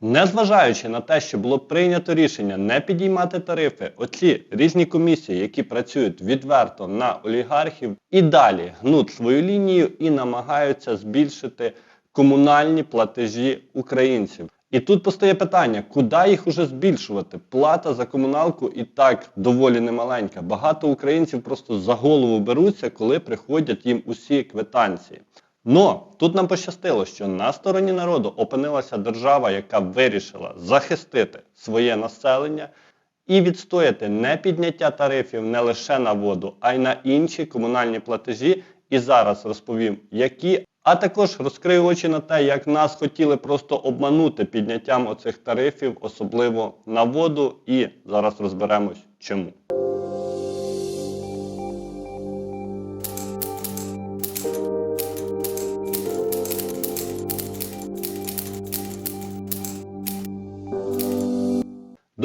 Незважаючи на те, що було прийнято рішення не підіймати тарифи, оці різні комісії, які працюють відверто на олігархів, і далі гнуть свою лінію і намагаються збільшити комунальні платежі українців. І тут постає питання, куди їх уже збільшувати? Плата за комуналку і так доволі немаленька. Багато українців просто за голову беруться, коли приходять їм усі квитанції. Но тут нам пощастило, що на стороні народу опинилася держава, яка вирішила захистити своє населення і відстояти не підняття тарифів не лише на воду, а й на інші комунальні платежі. І зараз розповім, які, а також розкрию очі на те, як нас хотіли просто обманути підняттям оцих тарифів, особливо на воду. І зараз розберемось, чому.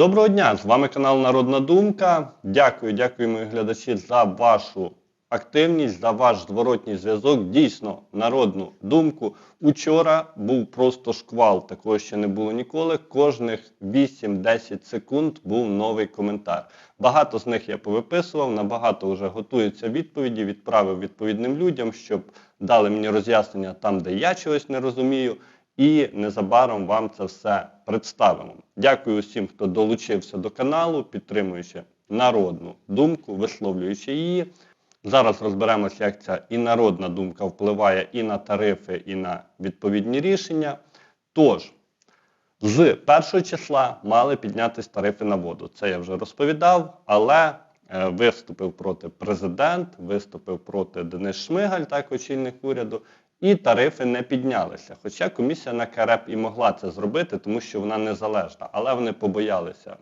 Доброго дня! З вами канал Народна Думка. Дякую, дякую, мої глядачі, за вашу активність, за ваш зворотній зв'язок. Дійсно, народну думку. Учора був просто шквал, такого ще не було ніколи. Кожних 8-10 секунд був новий коментар. Багато з них я повиписував, набагато вже готуються відповіді, відправив відповідним людям, щоб дали мені роз'яснення там, де я чогось не розумію і незабаром вам це все представимо. Дякую усім, хто долучився до каналу, підтримуючи народну думку, висловлюючи її. Зараз розберемося, як ця і народна думка впливає і на тарифи, і на відповідні рішення. Тож, з першого числа мали піднятися тарифи на воду. Це я вже розповідав, але е, виступив проти президент, виступив проти Денис Шмигаль, так очільник уряду, і тарифи не піднялися. Хоча комісія на КРЕП і могла це зробити, тому що вона незалежна, але вони побоялися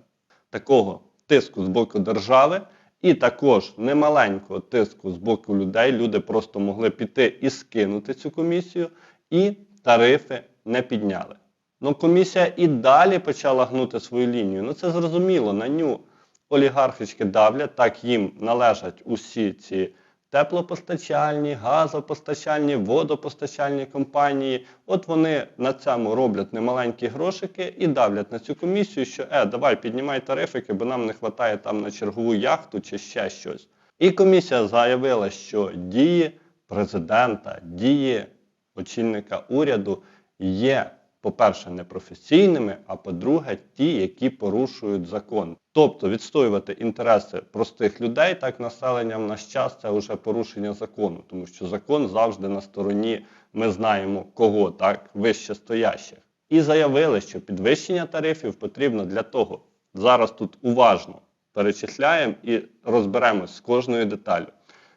такого тиску з боку держави. І також немаленького тиску з боку людей. Люди просто могли піти і скинути цю комісію, і тарифи не підняли. Ну, комісія і далі почала гнути свою лінію. Ну це зрозуміло, на ню олігархички давлять, так їм належать усі ці теплопостачальні, газопостачальні, водопостачальні компанії. От вони на цьому роблять немаленькі грошики і давлять на цю комісію, що е, давай піднімай тарифики, бо нам не вистачає там на чергову яхту чи ще щось. І комісія заявила, що дії президента, дії очільника уряду є по-перше, непрофесійними, а по-друге, ті, які порушують закон. Тобто відстоювати інтереси простих людей, так населення в наш час це вже порушення закону, тому що закон завжди на стороні, ми знаємо кого, так, вище стоящих. І заявили, що підвищення тарифів потрібно для того. Зараз тут уважно перечисляємо і розберемось з кожною деталю.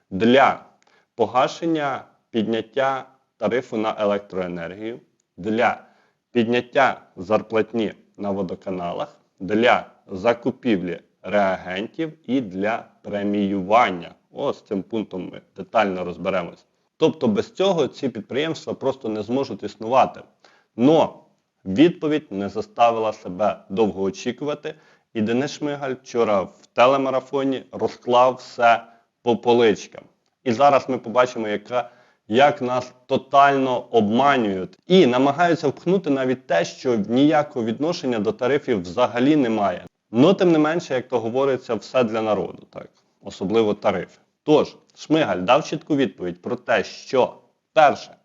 Для погашення підняття тарифу на електроенергію, для підняття зарплатні на водоканалах для закупівлі реагентів і для преміювання. Ось цим пунктом ми детально розберемось. Тобто без цього ці підприємства просто не зможуть існувати. Но відповідь не заставила себе довго очікувати. І Денис Шмигаль вчора в телемарафоні розклав все по поличкам. І зараз ми побачимо, яка як нас тотально обманюють і намагаються впхнути навіть те, що ніякого відношення до тарифів взагалі немає. Ну, тим не менше, як то говориться, все для народу, так, особливо тарифи. Тож, Шмигаль дав чітку відповідь про те, що перше,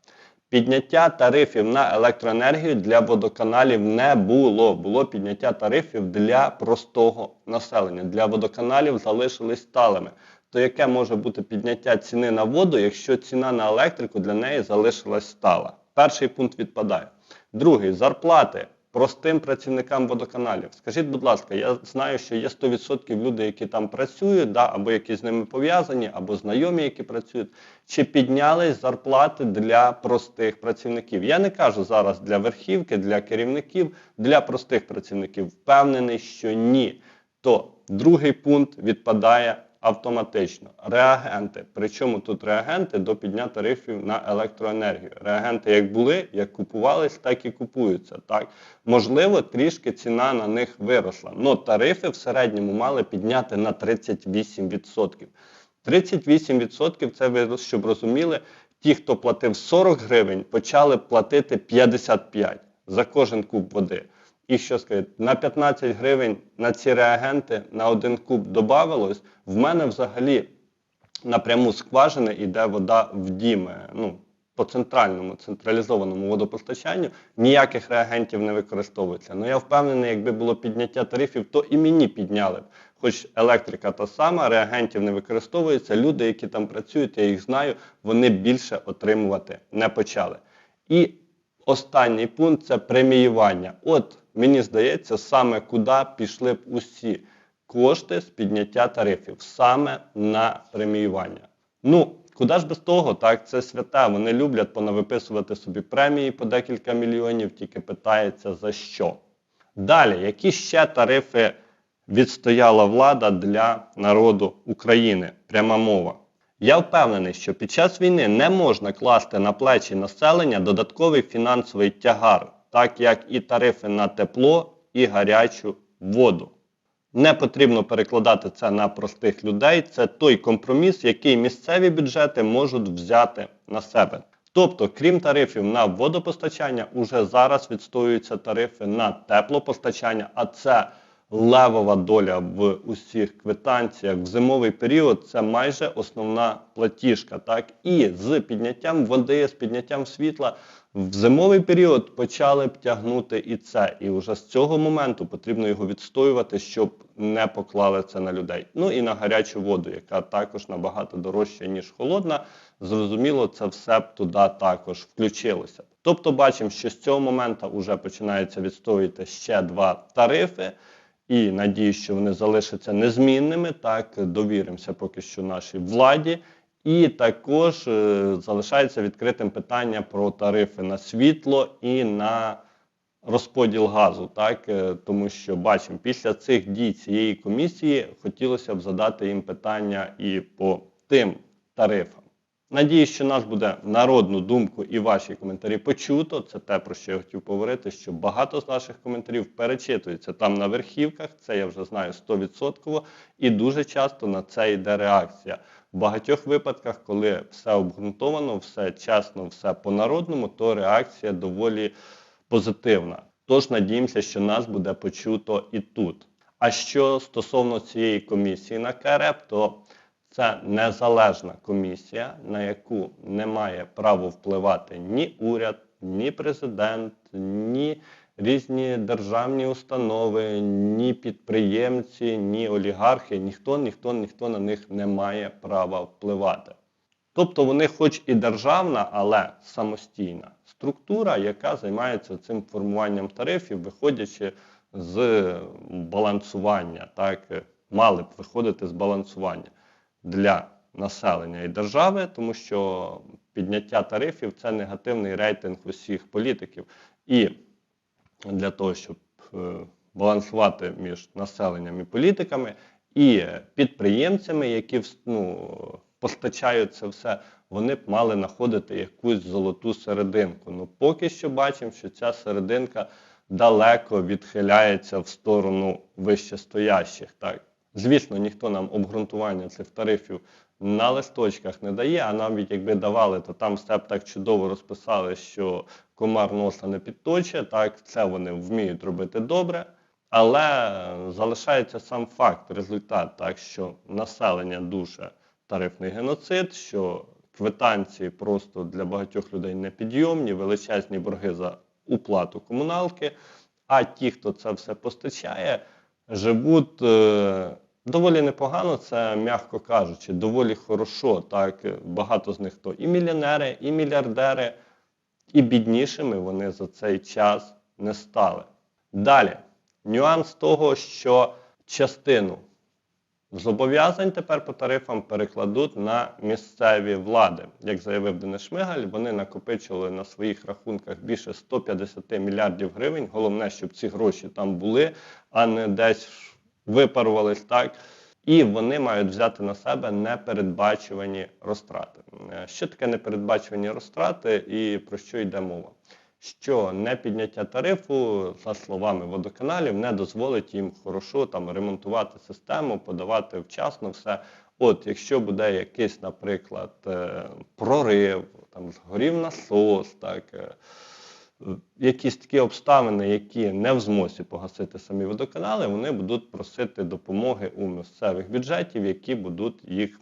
підняття тарифів на електроенергію для водоканалів не було. Було підняття тарифів для простого населення. Для водоканалів залишились сталими то яке може бути підняття ціни на воду, якщо ціна на електрику для неї залишилась стала? Перший пункт відпадає. Другий зарплати простим працівникам водоканалів. Скажіть, будь ласка, я знаю, що є 100% людей, які там працюють, да, або які з ними пов'язані, або знайомі, які працюють. Чи піднялись зарплати для простих працівників? Я не кажу зараз для верхівки, для керівників, для простих працівників. Впевнений, що ні. То другий пункт відпадає автоматично. Реагенти. Причому тут реагенти до підняття тарифів на електроенергію. Реагенти як були, як купувались, так і купуються. Так? Можливо, трішки ціна на них виросла. Но тарифи в середньому мали підняти на 38%. 38% це щоб розуміли, ті, хто платив 40 гривень, почали платити 55 за кожен куб води. І що сказати, на 15 гривень на ці реагенти на один куб додавалось. В мене взагалі напряму скважини йде вода в дім. Ну, по центральному централізованому водопостачанню ніяких реагентів не використовується. Ну я впевнений, якби було підняття тарифів, то і мені підняли б. Хоч електрика та сама, реагентів не використовується. Люди, які там працюють, я їх знаю, вони більше отримувати не почали. І останній пункт це преміювання. От мені здається, саме куди пішли б усі кошти з підняття тарифів, саме на преміювання. Ну, куди ж без того, так, це свята. Вони люблять понавиписувати собі премії по декілька мільйонів, тільки питається за що. Далі, які ще тарифи відстояла влада для народу України? Пряма мова. Я впевнений, що під час війни не можна класти на плечі населення додатковий фінансовий тягар, так як і тарифи на тепло і гарячу воду. Не потрібно перекладати це на простих людей. Це той компроміс, який місцеві бюджети можуть взяти на себе. Тобто, крім тарифів на водопостачання, уже зараз відстоюються тарифи на теплопостачання, а це левова доля в усіх квитанціях. В зимовий період це майже основна платіжка. Так? І з підняттям води, з підняттям світла в зимовий період почали б тягнути і це. І вже з цього моменту потрібно його відстоювати, щоб не поклали це на людей. Ну і на гарячу воду, яка також набагато дорожча, ніж холодна. Зрозуміло, це все б туди також включилося. Тобто, бачимо, що з цього моменту вже починається відстоювати ще два тарифи. І надію, що вони залишаться незмінними. Так, довіримося поки що нашій владі. І також е, залишається відкритим питання про тарифи на світло і на розподіл газу. Так, Е, тому що бачимо, після цих дій цієї комісії хотілося б задати їм питання і по тим тарифам. Надіюсь, що нас буде народну думку і ваші коментарі почуто. Це те, про що я хотів поговорити, що багато з наших коментарів перечитується там на верхівках, це я вже знаю 100%, і дуже часто на це йде реакція. В багатьох випадках, коли все обґрунтовано, все чесно, все по-народному, то реакція доволі позитивна. Тож надіємося, що нас буде почуто і тут. А що стосовно цієї комісії на КРЕП, то це незалежна комісія, на яку не має право впливати ні уряд, ні президент, ні різні державні установи, ні підприємці, ні олігархи. Ніхто, ніхто, ніхто на них не має права впливати. Тобто вони, хоч і державна, але самостійна структура, яка займається цим формуванням тарифів, виходячи з балансування, так мали б виходити з балансування для населення і держави, тому що підняття тарифів це негативний рейтинг усіх політиків. І для того, щоб е, балансувати між населенням і політиками, і підприємцями, які ну, постачають це все, вони б мали знаходити якусь золоту серединку. Ну поки що бачимо, що ця серединка далеко відхиляється в сторону вищестоящих. Так? Звісно, ніхто нам обґрунтування цих тарифів на листочках не дає, а навіть якби давали, то там все б так чудово розписали, що комар носа не підточе, так, це вони вміють робити добре. Але залишається сам факт, результат, так, що населення дуже тарифний геноцид, що квитанції просто для багатьох людей непідйомні, величезні борги за уплату комуналки, а ті, хто це все постачає, живуть е, доволі непогано, це м'яко кажучи, доволі хорошо. Так, багато з них то і мільйонери, і мільярдери, і біднішими вони за цей час не стали. Далі, нюанс того, що частину зобов'язань тепер по тарифам перекладуть на місцеві влади. Як заявив Денис Шмигаль, вони накопичили на своїх рахунках більше 150 мільярдів гривень. Головне, щоб ці гроші там були, а не десь випарувались так. І вони мають взяти на себе непередбачувані розтрати. Е, Що таке непередбачувані розтрати і про що йде мова? Що не підняття тарифу, за словами водоканалів, не дозволить їм хорошо там ремонтувати систему, подавати вчасно все. От, якщо буде якийсь, наприклад, е, прорив, там згорів насос, так, е, якісь такі обставини, які не в змозі погасити самі водоканали, вони будуть просити допомоги у місцевих бюджетів, які будуть їх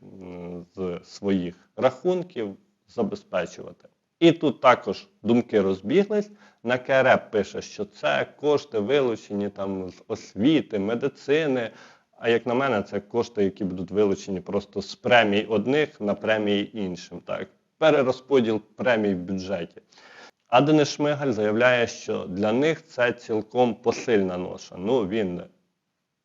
з своїх рахунків забезпечувати. І тут також думки розбіглись. На КРЕП пише, що це кошти вилучені там з освіти, медицини. А як на мене, це кошти, які будуть вилучені просто з премій одних на премії іншим. Так, перерозподіл премій в бюджеті. А Денис Шмигаль заявляє, що для них це цілком посильна ноша. Ну він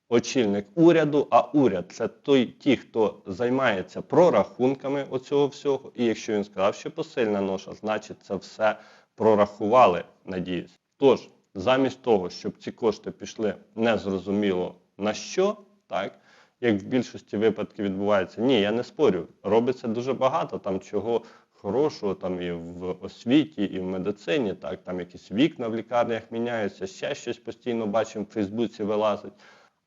очільник уряду, а уряд це той, ті, хто займається прорахунками оцього всього. І якщо він сказав, що посильна ноша, значить це все прорахували, надіюсь. Тож, замість того, щоб ці кошти пішли незрозуміло на що, так, як в більшості випадків відбувається, ні, я не спорю, робиться дуже багато там чого хорошого там і в освіті, і в медицині, так, там якісь вікна в лікарнях міняються, ще щось постійно бачимо в Фейсбуці вилазить.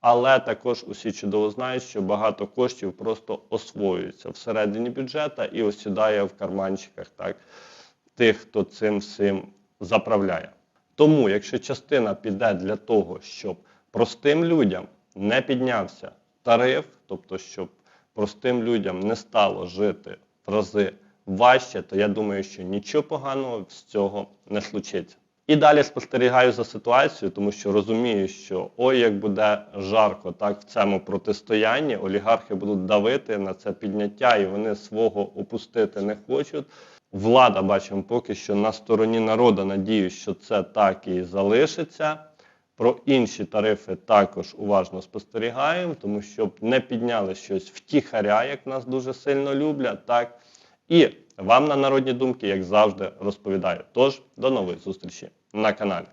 Але також усі чудово знають, що багато коштів просто освоюється всередині бюджету і осідає в карманчиках так, тих, хто цим всім заправляє. Тому, якщо частина піде для того, щоб простим людям не піднявся тариф, тобто щоб простим людям не стало жити в рази важче, то я думаю, що нічого поганого з цього не случиться. І далі спостерігаю за ситуацією, тому що розумію, що ой, як буде жарко так в цьому протистоянні, олігархи будуть давити на це підняття, і вони свого опустити не хочуть. Влада, бачимо, поки що на стороні народу. Надіюсь, що це так і залишиться. Про інші тарифи також уважно спостерігаємо, тому щоб не підняли щось втіхаря, як нас дуже сильно люблять. так. І вам на народні думки, як завжди, розповідаю. Тож, до нової зустрічі на каналі.